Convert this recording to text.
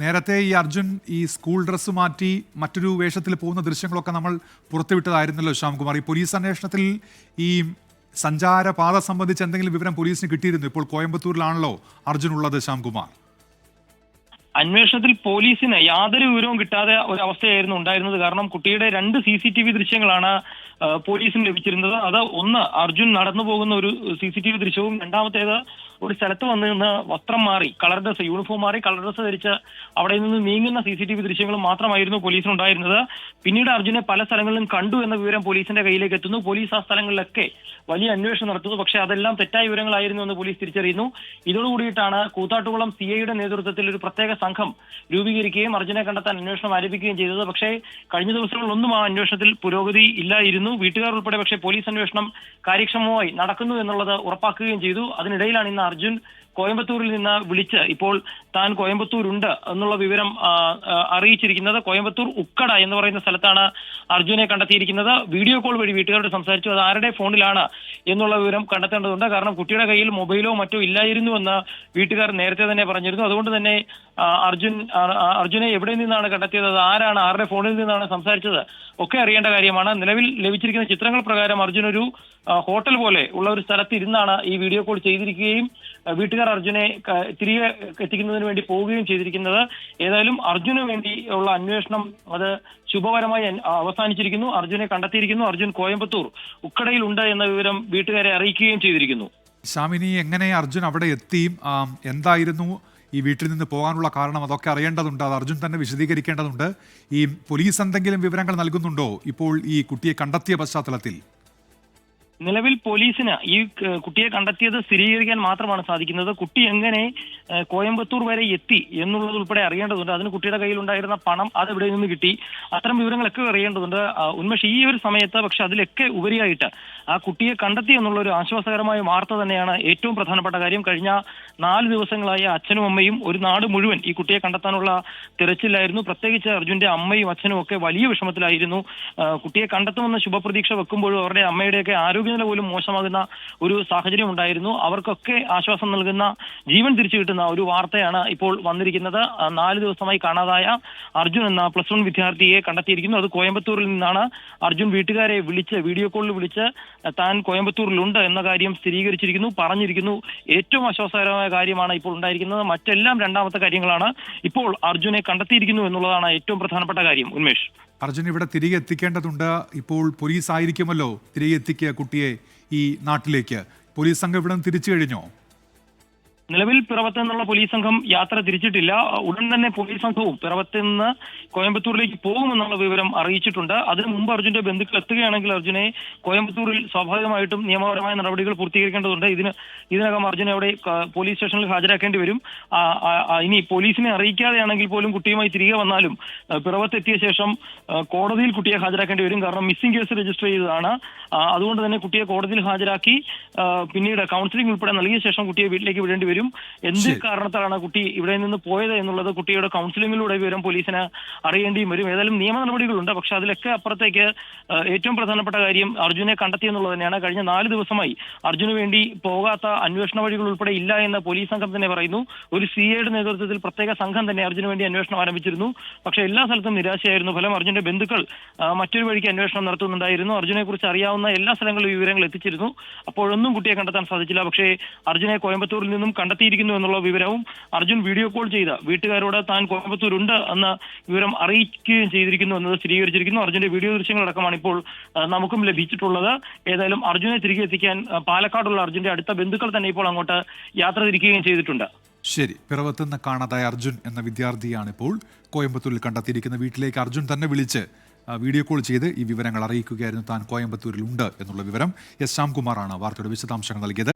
നേരത്തെ ഈ അർജുൻ ഈ സ്കൂൾ ഡ്രസ്സ് മാറ്റി മറ്റൊരു വേഷത്തിൽ പോകുന്ന ദൃശ്യങ്ങളൊക്കെ നമ്മൾ പുറത്തുവിട്ടതായിരുന്നല്ലോ ശ്യാംകുമാർ. ഈ പോലീസ് അന്വേഷണത്തിൽ ഈ സഞ്ചാരപാത സംബന്ധിച്ച് എന്തെങ്കിലും വിവരം പോലീസിന് കിട്ടിയിരുന്നു? ഇപ്പോൾ കോയമ്പത്തൂരിലാണല്ലോ അർജുൻ ഉള്ളത് ശ്യാംകുമാർ. അന്വേഷണത്തിൽ പോലീസിന് യാതൊരു വിവരവും കിട്ടാതെ ഒരു അവസ്ഥയായിരുന്നു ഉണ്ടായിരുന്നത്. കാരണം കുട്ടിയുടെ രണ്ട് സി സി ടി വി ദൃശ്യങ്ങളാണ് പോലീസിന് ലഭിച്ചിരുന്നത്. അത് ഒന്ന് അർജുൻ നടന്നു പോകുന്ന ഒരു സി സി ടി വി ദൃശ്യവും രണ്ടാമത്തേത് ഒരു സ്ഥലത്ത് വന്ന് നിന്ന് വസ്ത്രം മാറി കളർ ഡ്രസ് യൂണിഫോം മാറി കളർ ഡ്രസ് ധരിച്ച് അവിടെ നിന്ന് നീങ്ങുന്ന സി സി ടി വി ദൃശ്യങ്ങൾ മാത്രമായിരുന്നു പോലീസിനുണ്ടായിരുന്നത്. പിന്നീട് അർജുനെ പല സ്ഥലങ്ങളിലും കണ്ടു എന്ന വിവരം പോലീസിന്റെ കയ്യിലേക്ക് എത്തുന്നു. പോലീസ് ആ സ്ഥലങ്ങളിലൊക്കെ വലിയ അന്വേഷണം നടത്തുന്നു. പക്ഷേ അതെല്ലാം തെറ്റായ വിവരങ്ങളായിരുന്നു എന്ന് പോലീസ് തിരിച്ചറിയുന്നു. ഇതോടുകൂടിയിട്ടാണ് കൂത്താട്ടുകുളം സി ഐയുടെ നേതൃത്വത്തിൽ ഒരു പ്രത്യേക സംഘം രൂപീകരിക്കുകയും അർജുനെ കണ്ടെത്താൻ അന്വേഷണം ആരംഭിക്കുകയും ചെയ്തത്. പക്ഷേ കഴിഞ്ഞ ദിവസങ്ങളിലൊന്നും ആ അന്വേഷണത്തിൽ പുരോഗതി ഇല്ലായിരുന്നു. വീട്ടുകാർ ഉൾപ്പെടെ പക്ഷേ പോലീസ് അന്വേഷണം കാര്യക്ഷമമായി നടക്കുന്നു എന്നുള്ളത് ഉറപ്പാക്കുകയും ചെയ്തു. അതിനിടയിലാണ് ഇന്ന് അർജുൻ കോയമ്പത്തൂരിൽ നിന്ന് വിളിച്ച് ഇപ്പോൾ താൻ കോയമ്പത്തൂരുണ്ട് എന്നുള്ള വിവരം അറിയിച്ചിരിക്കുന്നത് കോയമ്പത്തൂർ ഉക്കട എന്ന് പറയുന്ന സ്ഥലത്താണ് അർജുനെ കണ്ടെത്തിയിരിക്കുന്നത്. വീഡിയോ കോൾ വഴി വീട്ടുകാരോട് സംസാരിച്ചു അത് ആരുടെ ഫോണിലാണ് എന്നുള്ള വിവരം കണ്ടെത്തേണ്ടതുണ്ട്. കാരണം കുട്ടിയുടെ കയ്യിൽ മൊബൈലോ മറ്റോ ഇല്ലായിരുന്നു എന്ന് വീട്ടുകാർ നേരത്തെ തന്നെ പറഞ്ഞിരുന്നു. അതുകൊണ്ട് തന്നെ അർജുൻ അർജുനെ എവിടെ നിന്നാണ് കണ്ടെത്തിയത്? അത് ആരാണ്? ആരുടെ ഫോണിൽ നിന്നാണ് സംസാരിച്ചത്? ഒക്കെ അറിയേണ്ട കാര്യമാണ്. നിലവിൽ ലഭിച്ചിരിക്കുന്ന ചിത്രങ്ങൾ പ്രകാരം അർജുൻ ഒരു ഹോട്ടൽ പോലെ ഉള്ള ഒരു സ്ഥലത്ത് ഇരുന്നാണ് ഈ വീഡിയോ കോൾ ചെയ്തിരിക്കുകയും വീട്ടുകാർ അർജുനെ തിരികെ എത്തിക്കുന്നതിന് വേണ്ടി പോവുകയും ചെയ്തിരിക്കുന്നത്. ഏതായാലും അർജുന് വേണ്ടി ഉള്ള അന്വേഷണം അത് ശുഭകരമായി അവസാനിച്ചിരിക്കുന്നു. അർജുനെ കണ്ടെത്തിയിരിക്കുന്നു. അർജുൻ കോയമ്പത്തൂർ ഉക്കടയിൽ ഉണ്ട് എന്ന വിവരം വീട്ടുകാരെ അറിയിക്കുകയും ചെയ്തിരിക്കുന്നു. ശാമിനി എങ്ങനെ അർജുൻ അവിടെ എത്തി? എന്തായിരുന്നു? ഈ വീട്ടിൽ നിന്ന് പോകാനുള്ള കാരണം അതൊക്കെ അറിയേണ്ടതുണ്ട്. അത് അർജുൻ തന്നെ വിശദീകരിക്കേണ്ടതുണ്ട്. ഈ പോലീസ് എന്തെങ്കിലും വിവരങ്ങൾ നൽകുന്നുണ്ടോ? ഇപ്പോൾ ഈ കുട്ടിയെ കണ്ടെത്തിയ പശ്ചാത്തലത്തിൽ. നിലവിൽ പോലീസിന് ഈ കുട്ടിയെ കണ്ടെത്തിയത് സ്ഥിരീകരിക്കാൻ മാത്രമാണ് സാധിക്കുന്നത്. കുട്ടി എങ്ങനെ കോയമ്പത്തൂർ വരെ എത്തി എന്നുള്ളത് ഉൾപ്പെടെ അറിയേണ്ടതുണ്ട്. അതിന് കുട്ടിയുടെ കയ്യിലുണ്ടായിരുന്ന പണം അത് എവിടെ നിന്ന് കിട്ടി? അത്തരം വിവരങ്ങളൊക്കെ അറിയേണ്ടതുണ്ട്. ഉന്മേഷ് ഈ ഒരു സമയത്ത് പക്ഷെ അതിലൊക്കെ ഉപരിയായിട്ട് ആ കുട്ടിയെ കണ്ടെത്തി എന്നുള്ള ഒരു ആശ്വാസകരമായ വാർത്ത തന്നെയാണ് ഏറ്റവും പ്രധാനപ്പെട്ട കാര്യം. കഴിഞ്ഞ നാല് ദിവസങ്ങളായി അച്ഛനും അമ്മയും ഒരു നാട് മുഴുവൻ ഈ കുട്ടിയെ കണ്ടെത്താനുള്ള തിരച്ചിലായിരുന്നു. പ്രത്യേകിച്ച് അർജുന്റെ അമ്മയും അച്ഛനും ഒക്കെ വലിയ വിഷമത്തിലായിരുന്നു. കുട്ടിയെ കണ്ടെത്തുമെന്ന ശുഭപ്രതീക്ഷ വെക്കുമ്പോഴും അവരുടെ അമ്മയുടെയൊക്കെ ആരോഗ്യനില പോലും മോശമാകുന്ന ഒരു സാഹചര്യം ഉണ്ടായിരുന്നു. അവർക്കൊക്കെ ആശ്വാസം നൽകുന്ന ജീവൻ തിരിച്ചു കിട്ടുന്ന ഒരു വാർത്തയാണ് ഇപ്പോൾ വന്നിരിക്കുന്നത്. നാല് ദിവസമായി കാണാതായ അർജുൻ എന്ന പ്ലസ് വൺ വിദ്യാർത്ഥിയെ കണ്ടെത്തിയിരിക്കുന്നു. അത് കോയമ്പത്തൂരിൽ നിന്നാണ്. അർജുൻ വീട്ടുകാരെ വിളിച്ച് വീഡിയോ കോളിൽ വിളിച്ച് താൻ കോയമ്പത്തൂരിലുണ്ട് എന്ന കാര്യം സ്ഥിരീകരിച്ചിരിക്കുന്നു പറഞ്ഞിരിക്കുന്നു. ഏറ്റവും ആശ്വാസകരമായ കാര്യമാണ് ഇപ്പോൾ ഉണ്ടായിരിക്കുന്നത്. മറ്റെല്ലാം രണ്ടാമത്തെ കാര്യങ്ങളാണ്. ഇപ്പോൾ അർജുനെ കണ്ടെത്തിയിരിക്കുന്നു എന്നുള്ളതാണ് ഏറ്റവും പ്രധാനപ്പെട്ട കാര്യം. ഉന്മേഷ്. അർജുൻ ഇവിടെ തിരികെ എത്തിക്കേണ്ടതുണ്ട്. ഇപ്പോൾ പോലീസ് ആയിരിക്കുമല്ലോ തിരികെ എത്തിക്കുക കുട്ടിയെ ഈ നാട്ടിലേക്ക്. പോലീസ് സംഘം ഇവിടെ തിരിച്ചു കഴിഞ്ഞോ? നിലവിൽ പിറവത്ത് നിന്നുള്ള പോലീസ് സംഘം യാത്ര തിരിച്ചിട്ടില്ല. ഉടൻ തന്നെ പോലീസ് സംഘവും പിറവത്ത് നിന്ന് കോയമ്പത്തൂരിലേക്ക് പോകുമെന്നുള്ള വിവരം അറിയിച്ചിട്ടുണ്ട്. അതിനു മുമ്പ് അർജുന്റെ ബന്ധുക്കൾ എത്തുകയാണെങ്കിൽ അർജുനെ കോയമ്പത്തൂരിൽ സ്വാഭാവികമായിട്ടും നിയമപരമായ നടപടികൾ പൂർത്തീകരിക്കേണ്ടതുണ്ട്. ഇതിന് ഇതിനകം അർജുനെ അവിടെ പോലീസ് സ്റ്റേഷനിൽ ഹാജരാക്കേണ്ടി വരും. ഇനി പോലീസിനെ അറിയിക്കാതെയാണെങ്കിൽ പോലും കുട്ടിയുമായി തിരികെ വന്നാലും പിറവത്തെത്തിയ ശേഷം കോടതിയിൽ കുട്ടിയെ ഹാജരാക്കേണ്ടി വരും. കാരണം മിസ്സിംഗ് കേസ് രജിസ്റ്റർ ചെയ്തതാണ്. അതുകൊണ്ട് തന്നെ കുട്ടിയെ കോടതിയിൽ ഹാജരാക്കി പിന്നീട് കൗൺസിലിംഗ് ഉൾപ്പെടെ നൽകിയ ശേഷം കുട്ടിയെ വീട്ടിലേക്ക് വിടേണ്ടി വരും. എന്ത് കാരണത്താണ് കാരണത്താലാണ് കുട്ടി ഇവിടെ നിന്ന് പോയത് എന്നുള്ളത് കുട്ടിയുടെ കൗൺസിലിംഗിലൂടെ വിവരം പോലീസിന് അറിയേണ്ടിയും വരും. ഏതായാലും നിയമ നടപടികളുണ്ട്. പക്ഷെ അതിലൊക്കെ അപ്പുറത്തേക്ക് ഏറ്റവും പ്രധാനപ്പെട്ട കാര്യം അർജുനെ കണ്ടെത്തി എന്നുള്ളത് തന്നെയാണ്. കഴിഞ്ഞ നാല് ദിവസമായി അർജുന് വേണ്ടി പോകാത്ത അന്വേഷണ വഴികൾ ഉൾപ്പെടെ ഇല്ല എന്ന് പോലീസ് സംഘം തന്നെ പറയുന്നു. ഒരു സി എയുടെ നേതൃത്വത്തിൽ പ്രത്യേക സംഘം തന്നെ അർജുന് വേണ്ടി അന്വേഷണം ആരംഭിച്ചിരുന്നു. പക്ഷെ എല്ലാ സ്ഥലത്തും നിരാശയായിരുന്നു. ഫലം അർജുന്റെ ബന്ധുക്കൾ മറ്റൊരു വഴിക്ക് അന്വേഷണം നടത്തുന്നുണ്ടായിരുന്നു. അർജുനെ കുറിച്ച് അറിയാവുന്ന എല്ലാ സ്ഥലങ്ങളിലും വിവരങ്ങൾ എത്തിച്ചിരുന്നു. അപ്പോഴൊന്നും കുട്ടിയെ കണ്ടെത്താൻ സാധിച്ചില്ല. പക്ഷേ അർജുനെ കോയമ്പത്തൂരിൽ നിന്നും കണ്ടെത്തിയിരിക്കുന്നു എന്നുള്ള വിവരവും അർജുൻ വീഡിയോ കോൾ ചെയ്ത വീട്ടുകാരോട് താൻ കോയമ്പത്തൂരുണ്ട് എന്ന വിവരം അറിയിക്കുകയും ചെയ്തിരിക്കുന്നു എന്നത് സ്ഥിരീകരിച്ചിരിക്കുന്നു. അർജുന്റെ വീഡിയോ ദൃശ്യങ്ങളടക്കമാണ് ഇപ്പോൾ നമുക്കും ലഭിച്ചിട്ടുള്ളത്. ഏതായാലും അർജുനെ തിരികെ എത്തിക്കാൻ പാലക്കാടുള്ള അർജുന്റെ അടുത്ത ബന്ധുക്കൾ തന്നെ ഇപ്പോൾ അങ്ങോട്ട് യാത്ര തിരിക്കുകയും ചെയ്തിട്ടുണ്ട്. ശരി പിറവത്ത് നിന്ന് കാണാതായ അർജുൻ എന്ന വിദ്യാർത്ഥിയാണ് ഇപ്പോൾ കോയമ്പത്തൂരിൽ കണ്ടെത്തിയിരിക്കുന്ന വീട്ടിലേക്ക് അർജുൻ തന്നെ വിളിച്ച് വീഡിയോ കോൾ ചെയ്ത് ഈ വിവരങ്ങൾ അറിയിക്കുകയായിരുന്നു താൻ കോയമ്പത്തൂരിൽ ഉണ്ട് എന്നുള്ള വിവരം. എസ് ശ്യാംകുമാറാണ് വാർത്തയുടെ വിശദാംശങ്ങൾ നൽകിയത്.